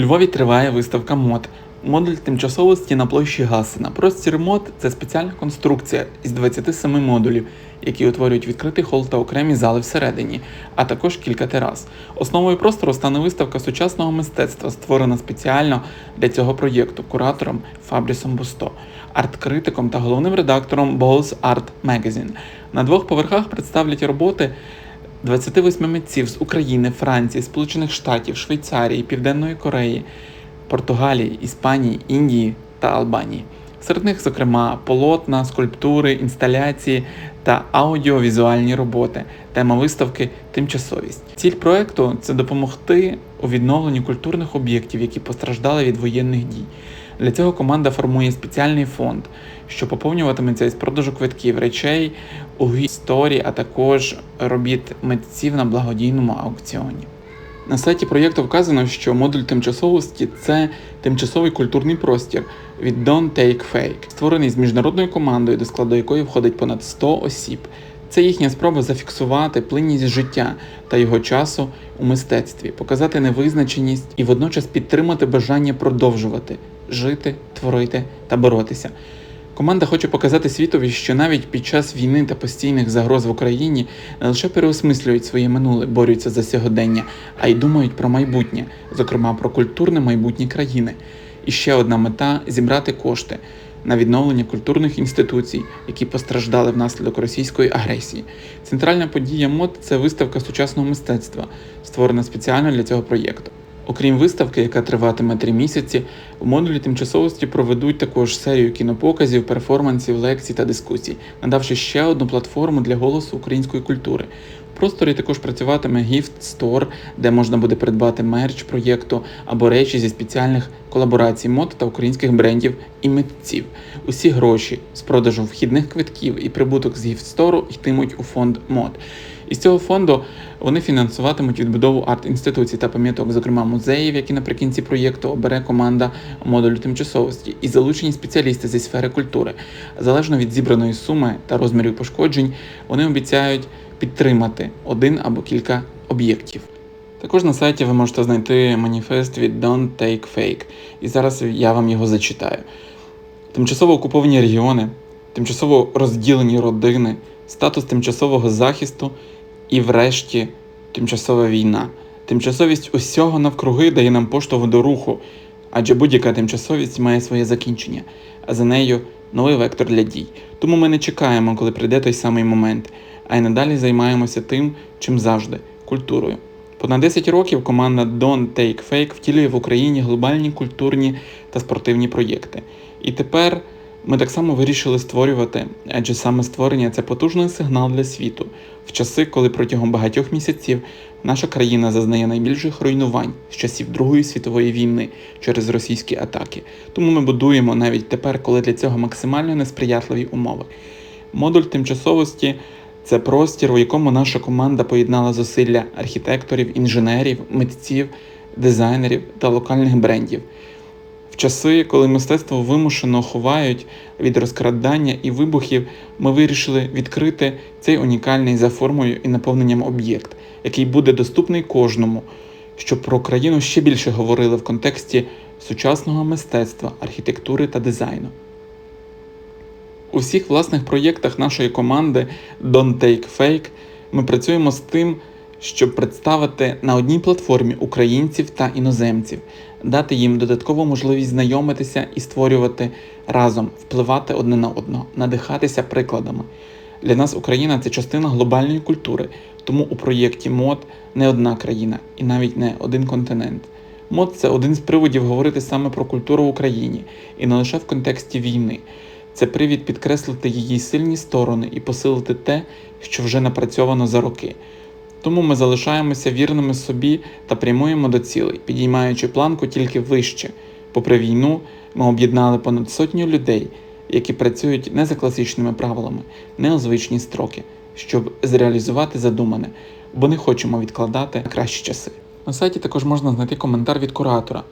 Львові триває виставка мод. Модуль тимчасовості на площі Гасена. Простір мод це спеціальна конструкція із 27 модулів, які утворюють відкритий хол та окремі зали всередині, а також кілька терас. Основою простору стане виставка сучасного мистецтва, створена спеціально для цього проєкту куратором Фабрісом Бусто, арт-критиком та головним редактором Balls Art Magazine. На двох поверхах представлять роботи 28 митців з України, Франції, Сполучених Штатів, Швейцарії, Південної Кореї, Португалії, Іспанії, Індії та Албанії. Серед них, зокрема, полотна, скульптури, інсталяції та аудіовізуальні роботи. Тема виставки Тимчасовість. Ціль проекту це допомогти у відновленні культурних об'єктів, які постраждали від воєнних дій. Для цього команда формує спеціальний фонд, що поповнюватиметься із продажу квитків, речей у історії, а також робіт митців на благодійному аукціоні. На сайті проєкту вказано, що модуль тимчасовості це тимчасовий культурний простір від Don't Take Fake, створений з міжнародною командою, до складу якої входить понад 100 осіб. Це їхня спроба зафіксувати плинність життя та його часу у мистецтві, показати невизначеність і водночас підтримати бажання продовжувати жити, творити та боротися. Команда хоче показати світові, що навіть під час війни та постійних загроз в Україні не лише переосмислюють своє минуле, борються за сьогодення, а й думають про майбутнє, зокрема про культурне майбутнє країни. І ще одна мета зібрати кошти на відновлення культурних інституцій, які постраждали внаслідок російської агресії. Центральна подія МОД це виставка сучасного мистецтва, створена спеціально для цього проєкту. Окрім виставки, яка триватиме три місяці, у модулі тимчасовості проведуть також серію кінопоказів, перформансів, лекцій та дискусій, надавши ще одну платформу для голосу української культури. В просторі також працюватиме Gift Store, де можна буде придбати мерч проєкту або речі зі спеціальних колаборацій мод та українських брендів і митців. Усі гроші з продажу вхідних квитків і прибуток з Gift Store йтимуть у фонд мод. Із цього фонду вони фінансуватимуть відбудову арт-інституцій та пам'яток, зокрема музеїв, які наприкінці проєкту обере команда модулю тимчасовості, і залучені спеціалісти зі сфери культури. Залежно від зібраної суми та розмірів пошкоджень, вони обіцяють підтримати один або кілька об'єктів. Також на сайті ви можете знайти маніфест від Don't Take Fake, і зараз я вам його зачитаю. Тимчасово окуповані регіони, тимчасово розділені родини, статус тимчасового захисту і, врешті, тимчасова війна. Тимчасовість усього навкруги дає нам поштовх до руху, адже будь-яка тимчасовість має своє закінчення, а за нею новий вектор для дій. Тому ми не чекаємо, коли прийде той самий момент, а й надалі займаємося тим, чим завжди культурою. Понад 10 років команда Don't Take Fake втілює в Україні глобальні культурні та спортивні проєкти. І тепер ми так само вирішили створювати, адже саме створення це потужний сигнал для світу в часи, коли протягом багатьох місяців наша країна зазнає найбільших руйнувань з часів Другої світової війни через російські атаки. Тому ми будуємо навіть тепер, коли для цього максимально несприятливі умови. Модуль тимчасовості це простір, у якому наша команда поєднала зусилля архітекторів, інженерів, митців, дизайнерів та локальних брендів. Часи, коли мистецтво вимушено ховають від розкрадання і вибухів, ми вирішили відкрити цей унікальний за формою і наповненням об'єкт, який буде доступний кожному, щоб про країну ще більше говорили в контексті сучасного мистецтва, архітектури та дизайну. У всіх власних проєктах нашої команди Don't Take Fake ми працюємо з тим, щоб представити на одній платформі українців та іноземців, дати їм додаткову можливість знайомитися і створювати разом, впливати одне на одного, надихатися прикладами. Для нас Україна це частина глобальної культури, тому у проєкті МОД не одна країна і навіть не один континент. МОД це один з приводів говорити саме про культуру в Україні і не лише в контексті війни. Це привід підкреслити її сильні сторони і посилити те, що вже напрацьовано за роки. Тому ми залишаємося вірними собі та прямуємо до цілей, підіймаючи планку тільки вище. Попри війну, ми об'єднали понад сотню людей, які працюють не за класичними правилами, не у звичні строки, щоб зреалізувати задумане, бо не хочемо відкладати на кращі часи. На сайті також можна знайти коментар від куратора.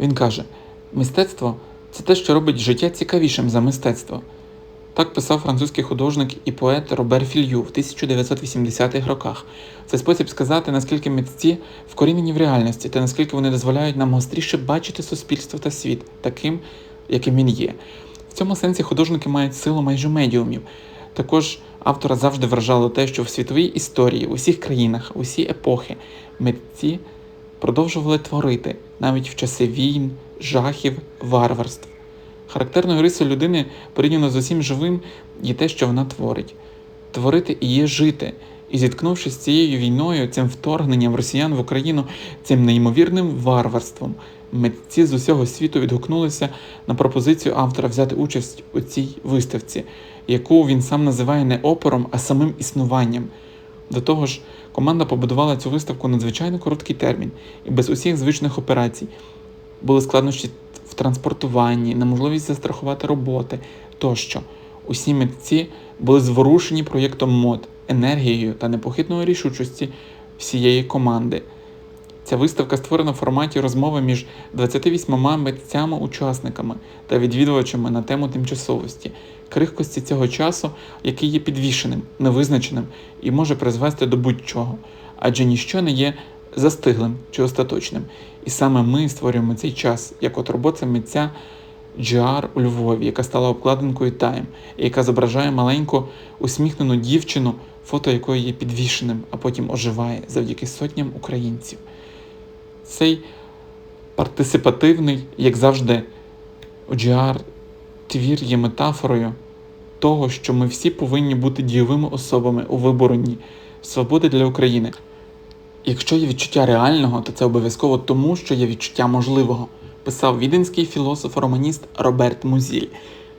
Він каже: мистецтво це те, що робить життя цікавішим за мистецтво. Так писав французький художник і поет Робер Філью в 1980-х роках. Це спосіб сказати, наскільки митці вкорінені в реальності та наскільки вони дозволяють нам гостріше бачити суспільство та світ таким, яким він є. В цьому сенсі художники мають силу майже медіумів. Також автора завжди вражало те, що в світовій історії, в усіх країнах, в усі епохи митці продовжували творити навіть в часи війн, жахів, варварств. Характерною рисою людини порівняно з усім живим є те, що вона творить. Творити і є жити. І зіткнувшись з цією війною, цим вторгненням росіян в Україну, цим неймовірним варварством, митці з усього світу відгукнулися на пропозицію автора взяти участь у цій виставці, яку він сам називає не опером, а самим існуванням. До того ж, команда побудувала цю виставку надзвичайно короткий термін і без усіх звичних операцій. Були складнощі в транспортуванні, неможливість застрахувати роботи тощо. Усі митці були зворушені проєктом МОД, енергією та непохитною рішучості всієї команди. Ця виставка створена в форматі розмови між 28 митцями-учасниками та відвідувачами на тему тимчасовості, крихкості цього часу, який є підвішеним, невизначеним і може призвести до будь-чого, адже ніщо не є застиглим чи остаточним. І саме ми створюємо цей час, як от робота митця GR у Львові, яка стала обкладинкою Time, і яка зображає маленьку усміхнену дівчину, фото якої є підвішеним, а потім оживає завдяки сотням українців. Цей партисипативний, як завжди, OGR твір є метафорою того, що ми всі повинні бути дієвими особами у виборенні свободи для України. Якщо є відчуття реального, то це обов'язково тому, що є відчуття можливого, писав віденський філософ-романіст Роберт Музіль.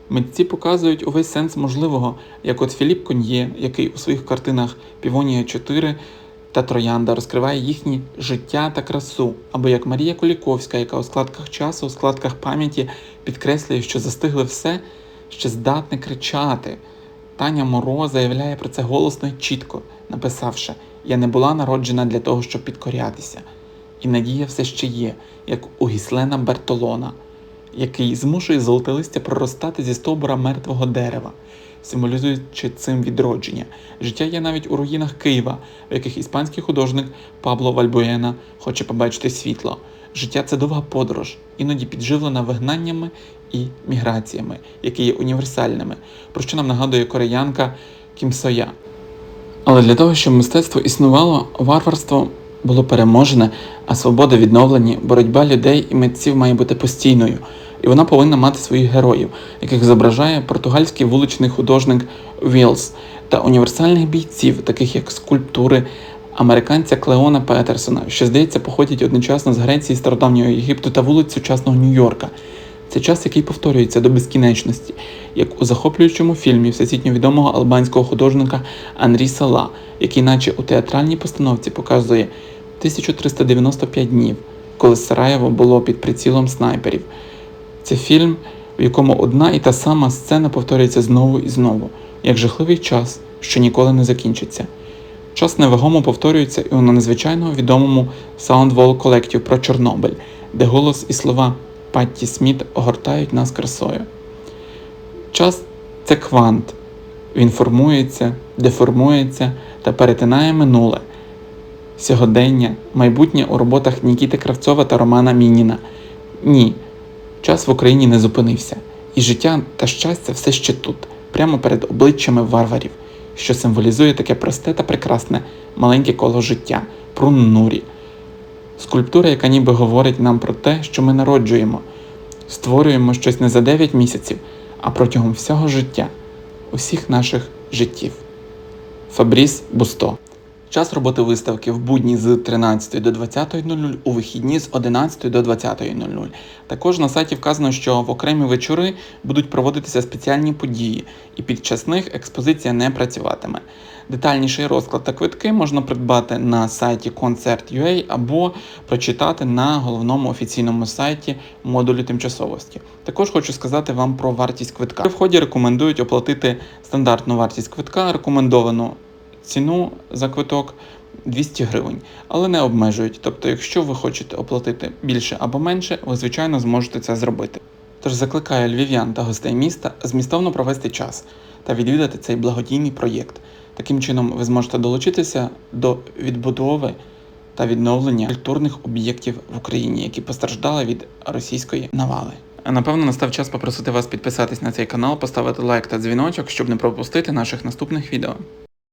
Митці показують увесь сенс можливого, як от Філіп Коньє, який у своїх картинах Півонія 4 та Троянда розкриває їхні життя та красу, або як Марія Куліковська, яка у складках часу, у складках пам'яті підкреслює, що застигли все, що здатне кричати. Таня Моро заявляє про це голосно і чітко, написавши: Я не була народжена для того, щоб підкорятися. І надія все ще є, як у Гіслена Бертолона, який змушує золоте листя проростати зі стовбура мертвого дерева, символізуючи цим відродження. Життя є навіть у руїнах Києва, в яких іспанський художник Пабло Вальбуена хоче побачити світло. Життя це довга подорож, іноді підживлена вигнаннями і міграціями, які є універсальними, про що нам нагадує кореянка Кім Соя. Але для того, щоб мистецтво існувало, варварство було переможене, а свобода відновлені, боротьба людей і митців має бути постійною, і вона повинна мати своїх героїв, яких зображає португальський вуличний художник Вілс та універсальних бійців, таких як скульптури американця Клеона Петерсона, що, здається, походять одночасно з Греції, Стародавнього Єгипту та вулиць сучасного Нью-Йорка. Це час, який повторюється до безкінечності, як у захоплюючому фільмі всесвітньо відомого албанського художника Анрі Сала, який, наче у театральній постановці, показує 1395 днів, коли Сараєво було під прицілом снайперів. Це фільм, в якому одна і та сама сцена повторюється знову і знову, як жахливий час, що ніколи не закінчиться. Час невагомо повторюється і у надзвичайно відомому Soundwall Collective про Чорнобиль, де голос і слова Патті Сміт огортають нас красою. Час це квант. Він формується, деформується та перетинає минуле, сьогодення, майбутнє у роботах Нікіти Кравцова та Романа Мініна. Ні, час в Україні не зупинився, і життя та щастя все ще тут, прямо перед обличчями варварів, що символізує таке просте та прекрасне маленьке коло життя, прун-нурі. Скульптура, яка ніби говорить нам про те, що ми народжуємо, створюємо щось не за 9 місяців, а протягом всього життя, усіх наших життів. Фабріс Бусто. Час роботи виставки в будні з 13 до 20.00, у вихідні з 11 до 20.00. Також на сайті вказано, що в окремі вечори будуть проводитися спеціальні події, і під час них експозиція не працюватиме. Детальніший розклад та квитки можна придбати на сайті Concert.ua або прочитати на головному офіційному сайті модулю тимчасовості. Також хочу сказати вам про вартість квитка. В ході рекомендують оплатити стандартну вартість квитка, рекомендовану ціну за квиток 200 гривень, але не обмежують. Тобто, якщо ви хочете оплатити більше або менше, ви звичайно зможете це зробити. Тож закликаю львів'ян та гостей міста змістовно провести час та відвідати цей благодійний проєкт. Таким чином, ви зможете долучитися до відбудови та відновлення культурних об'єктів в Україні, які постраждали від російської навали. Напевно, настав час попросити вас підписатись на цей канал, поставити лайк та дзвіночок, щоб не пропустити наших наступних відео.